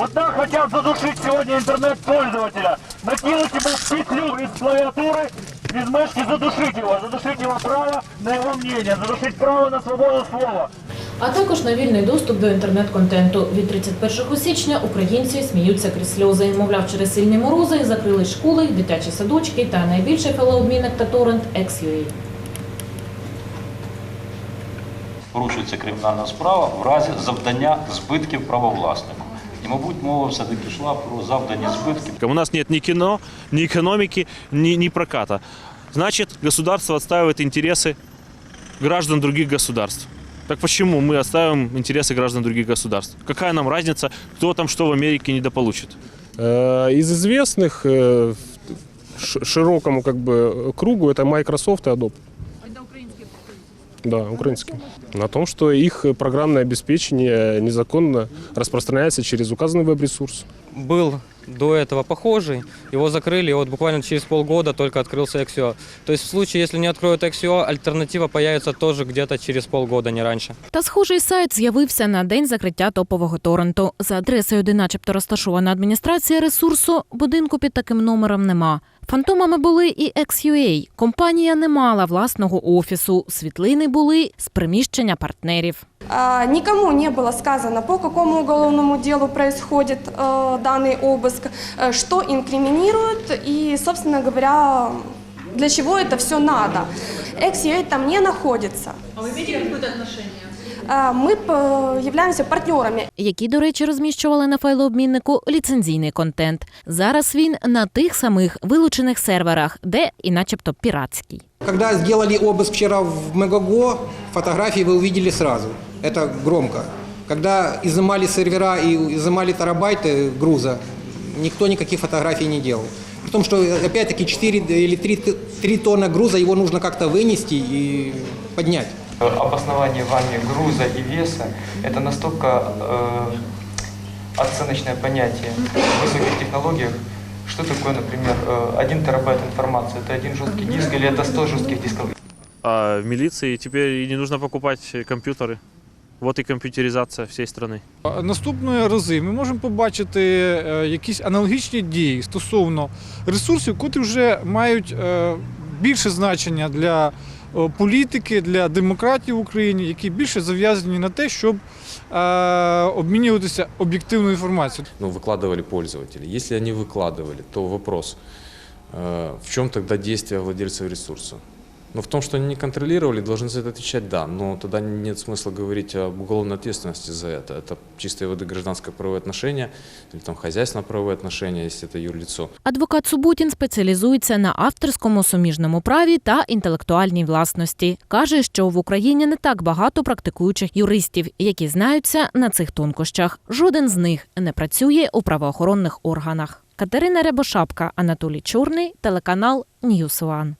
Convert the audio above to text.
Вот так хотят задушить сегодня интернет-пользователя. Накинуть ему петлю из клавиатуры, из мышки задушить его, задушить его право на его мнение, задушить право на свободу слова. А також на вільний доступ до інтернет-контенту. Від 31 січня українці сміються крізь сльози. Мовляв, через сильні морози закрили школи, дитячі садочки та найбільший фалообмінник та торрент XUA. порушується кримінальна справа в разі завдання збитків правовласнику. І, мабуть, мова все-таки йшла про завдання збитків. У нас нет ни кино, ни экономики, ни, ни проката. Значит, государство отстаивает интересы граждан других государств. Так почему мы отстаиваем интересы граждан других государств? Какая нам разница, кто там что в Америке недополучит? Э, Из известных э, ш- широкому как бы кругу это Microsoft и Adobe. Да, украинские. На том, что их программное обеспечение незаконно распространяется через указанный веб-ресурс. был до этого похожий, его закрыли, и вот буквально через полгода только открылся XIO. То есть в случае, если не откроют XIO, альтернатива появится тоже где-то через полгода, не раньше. Та схожий сайт з'явився на день закриття топового торренту. За адресою, де начебто розташована адміністрація ресурсу, будинку під таким номером нема. Фантомами були і XUA. Компанія не мала власного офісу. Світлини були з приміщення партнерів. А, Никому не было сказано, по какому уголовному делу происходит э, данный обыск, э, что инкриминируют и, собственно говоря, для чего это все надо. Экс там не находится. А вы имеете какое-то отношение? Мы п- являемся партнерами які, до речі, розміщували на файлообміннику ліцензійний контент. Зараз він на тих самих вилучених серверах, де і начебто піратський. Когда сделали обыск вчера в Мегаго, фотографии вы увидели сразу. Это громко. Когда изымали сервера и изымали терабайты груза, никто никаких фотографий не делал. При том, что опять-таки 4 или 3, 3 тонны груза, его нужно как-то вынести и поднять. обоснование вами груза и веса – это настолько э, оценочное понятие в высоких технологиях. Что такое, например, э, один терабайт информации? Это один жесткий диск или это 100 жестких дисков? А в милиции теперь и не нужно покупать компьютеры. Вот и компьютеризация всей страны. Наступної рази ми можемо побачити е, якісь аналогічні дії стосовно ресурсів, котрі вже мають е, більше значення для е, політики, для демократії в Україні, які більше зав'язані на те, щоб е, обмінюватися об'єктивною інформацією. ну, выкладывали пользователи. Если они выкладывали, то вопрос, э, в чем тогда действие владельцев ресурса? Ну, в том, что они не контролировали, должны за это отвечать «да», но тогда нет смысла говорить об уголовной ответственности за это. Это чистые воды гражданское правовое отношение или там хозяйственное правовое отношение, если это юрлицо. Адвокат Суботін спеціалізується на авторському суміжному праві та інтелектуальній власності. Каже, що в Україні не так багато практикуючих юристів, які знаються на цих тонкощах. Жоден з них не працює у правоохоронних органах. Катерина Рябошапка, Анатолій Чорний, телеканал Ньюс One.